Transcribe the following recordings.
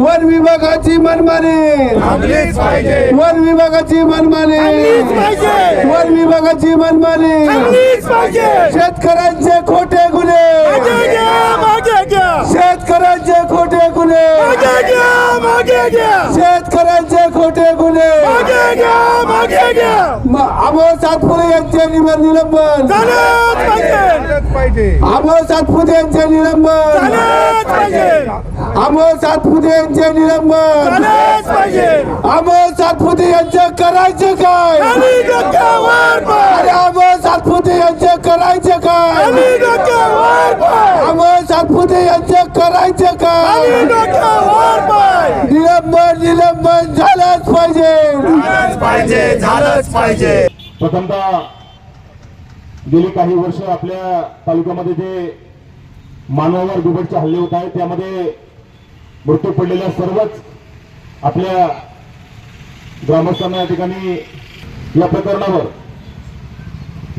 One विभागाची मनमानी. थांबलीच पाहिजे. वन विभागाची मनमानी. थांबलीच पाहिजे. वन विभागाची मनमानी. थांबलीच पाहिजे. शेतकऱ्यांचे खोटे गुन्हे. मागे घ्या मागे घ्या. शेतकऱ्यांचे खोटे गुन्हे. मागे घ्या मागे घ्या. शेतकऱ्यांचे खोटे गुन्हे. मागे घ्या मागे घ्या. म- अमोल सातपुते यांचे निलंबन. झालंच पाहिजे. अमोल सातपुते यांचे निलंबन. झालंच पाहिजे. अमोल सातपुते यांचे निलंबन. झालंच पाहिजे. अमोल सातपुते यांचे करायचे काय? अरे अमोल सातपुते यांचे करायचे काय? अमोल सातपुते यांचे करायचे काय? निलंबन निलंबन झालंच पाहिजे. झालंच पाहिजे झालंच पाहिजे. प्रथमतः गेली काही वर्ष आपल्या तालुक्यामध्ये जे मानवावर बिबटचे हल्ले होत आहेत त्यामध्ये मृत्यू पडलेल्या सर्वच आपल्या ग्रामस्थांना या ठिकाणी या प्रकरणावर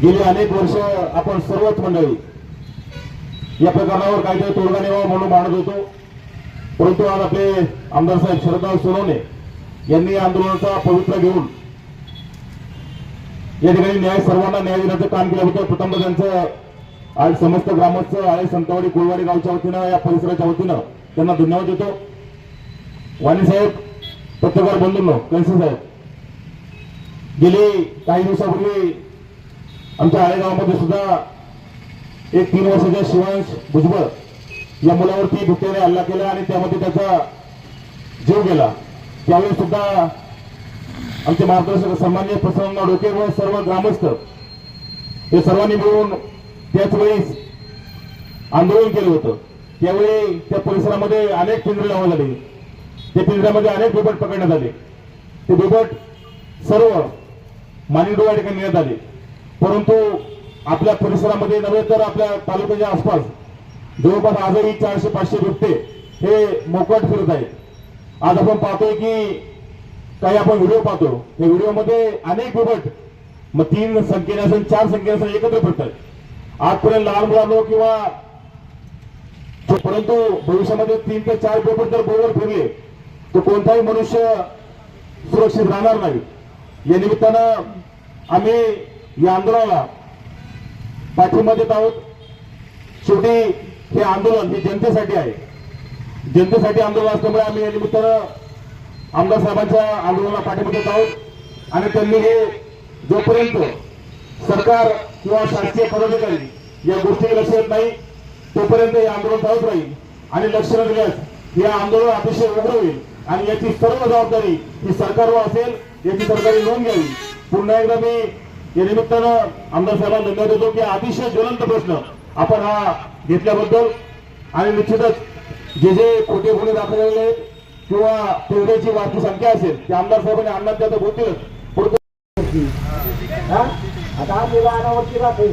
गेली अनेक वर्ष आपण सर्वच मंडळी या प्रकरणावर काहीतरी तोडगा न्यावा म्हणून मानत होतो. परंतु आज आपले आमदार साहेब शरदराव सोनवणे यांनी या आंदोलनाचा पवित्र घेऊन या ठिकाणी न्याय सर्वांना न्याय देण्याचं काम केलं होतं. प्रथम त्यांचं आज समस्त ग्रामस्थ आणि संतवाडी कोळवाडी गावच्या वतीनं या परिसराच्या वतीनं त्यांना धन्यवाद देतो. वाणी साहेब पत्रकार बंधूंनो कैसे साहेब गेली काही दिवसापूर्वी आमच्या आळेगावामध्ये सुद्धा एक तीन वर्षाच्या शिवांश भुजबळ या मुलावरती बिबट्याने हल्ला केला आणि त्यामध्ये त्याचा जीव गेला. त्यावेळी सुद्धा आमचे मार्गदर्शक सन्मान्य प्रसन्न डोके व सर्व ग्रामस्थ हे सर्वांनी मिळून त्याच वेळेस आंदोलन केलं होतं. त्यावेळी त्या परिसरामध्ये अनेक पिंजरे लावण्यात आले त्या पिंजऱ्यामध्ये अनेक बिबट पकडण्यात आले. ते बिबट सर्व मानिडो या ठिकाणी नेण्यात आले. परंतु आपल्या परिसरामध्ये नव्हे तर आपल्या तालुक्याच्या आसपास जवळपास आजही चारशे पाचशे बिबटे हे मोकट फिरत आहेत. आज आपण पाहतोय की काही आपण व्हिडिओ पाहतो. त्या व्हिडिओमध्ये अनेक बिबट मग तीन संख्येने असेल चार संख्येने असेल एकत्र फिरतात आजपर्यंत लहान मुलांनो किंवा परंतु भविष्यामध्ये तीन ते चार पेपर जर बरोबर फिरले तर कोणताही मनुष्य सुरक्षित राहणार नाही. या निमित्तानं आम्ही या आंदोलनाला पाठिंबा देत आहोत. शेवटी हे आंदोलन हे जनतेसाठी आहे. जनतेसाठी आंदोलन असल्यामुळे आम्ही या निमित्तानं आमदार साहेबांच्या आंदोलनाला पाठिंबा देत आहोत. आणि त्यांनी हे जोपर्यंत सरकार किंवा शासकीय पदाधिकारी या गोष्टी लक्ष देत नाही तोपर्यंत हे आंदोलन चालूच राहील. आणि लक्ष न दिल्यास हे आंदोलन अतिशय उग्र होईल. आणि याची सर्व जबाबदारी ही सरकारवर असेल याची सरकारी नोंद घ्यावी. पुन्हा एकदा मी या निमित्तानं आमदार साहेबांना धन्यवाद देतो की अतिशय ज्वलंत प्रश्न आपण हा घेतल्याबद्दल. आणि निश्चितच जे जे खोटे गुन्हे दाखल झालेले आहेत किंवा तेवढ्याची वास्तू संख्या असेल ते आमदार साहेबांनी आणणार त्या तर बोलतीलच आता आम्ही रानावरती राहतो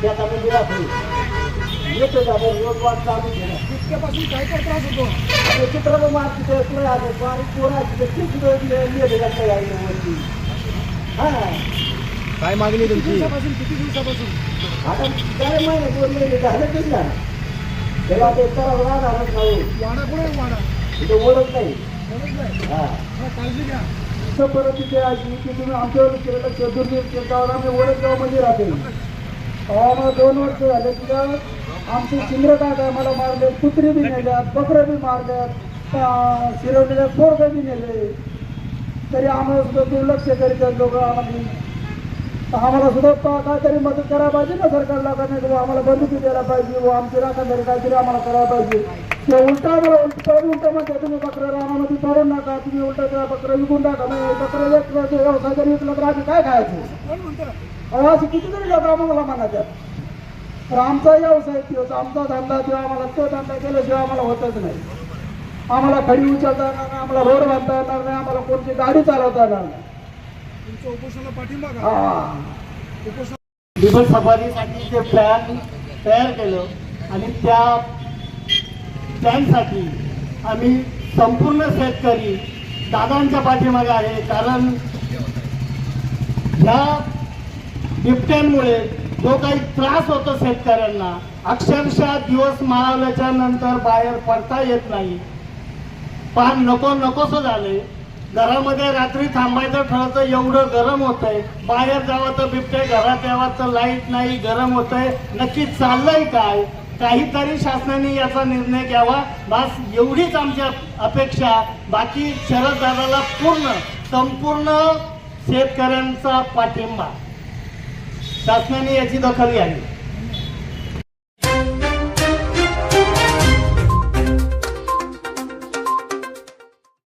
शेतामध्ये राहतो येतो जातो रोज वाट चालू केला तितक्यापासून काय काय त्रास होतो? आणि चित्र मार तिथे पुढे आलो बारीक पोरं जातं या वरती हा. काय मागणी तुमची? दिवसापासून किती दिवसापासून? आता काय महिने दोन महिने झाले तरी ना तेव्हा ते करावं नाही वाडा पुढे वाडा? तिथे ओळख नाही. हा काळजी घ्या. असं परत तिथे आली की तुम्ही आमच्यावर केलेलं चतुर्दशी केलं आम्ही ओळखगावमध्ये म्हणजे राहते आम्हाला दोन वर्ष झाले तिथं आमचे चिंद्र मला मारले कुत्री बी नेल्यात बकरं बी मारल्यात शिरवलेल्या पोरगं बी नेले. तरी आम्हाला सुद्धा दुर्लक्ष करीत लोक आम्हाला. आम्हाला सुद्धा काहीतरी मदत करायला पाहिजे ना सरकारला लोकांनी नाही आम्हाला बंदुकी द्यायला पाहिजे व आमची राखणदारी काहीतरी आम्हाला करायला पाहिजे. उलटा आम्हाला उलट उलटा म्हणते तुम्ही बकरं रानामध्ये पळून नका. तुम्ही उलटा त्या बकरं विकून टाका. नाही बकरं एक व्यवसाय जरी विकला तर आम्ही काय खायचं? अहो असे कितीतरी लोक आम्हाला म्हणायच्यात. तर आमचा व्यवसाय किंवा आमचा धंदा किंवा आम्हाला तो धंदा केल्याशिवाय आम्हाला होतच नाही. आम्हाला खडी उचलता येणार नाही आम्हाला रोड बांधता येणार नाही आम्हाला कोणती गाडी चालवता येणार नाही. तुमच्या उपोषणाला पाठिंबा हा. बिबट सफारीसाठी जे प्लॅन तयार केलं आणि त्या त्यांसाठी आम्ही संपूर्ण शेतकरी दादांच्या पाठीमागे आहे कारण ह्या बिबट्यांमुळे जो काही त्रास होतो शेतकऱ्यांना अक्षरशः दिवस माळवल्याच्या नंतर बाहेर पडता येत नाही. पान नको नकोसं झाले घरामध्ये रात्री थांबायचं ठरवतं एवढं गरम होतंय. बाहेर जावं तर बिबटे घरात यावं तर लाइट नाही गरम होतंय. नक्की चाललंय काय? काहीतरी शासनाने याचा निर्णय घ्यावा. बस एवढीच आमची अपेक्षा. बाकी शरद दादाला पूर्ण संपूर्ण शेतकऱ्यांचा पाठिंबा. शासनाने याची दखल घ्यावी.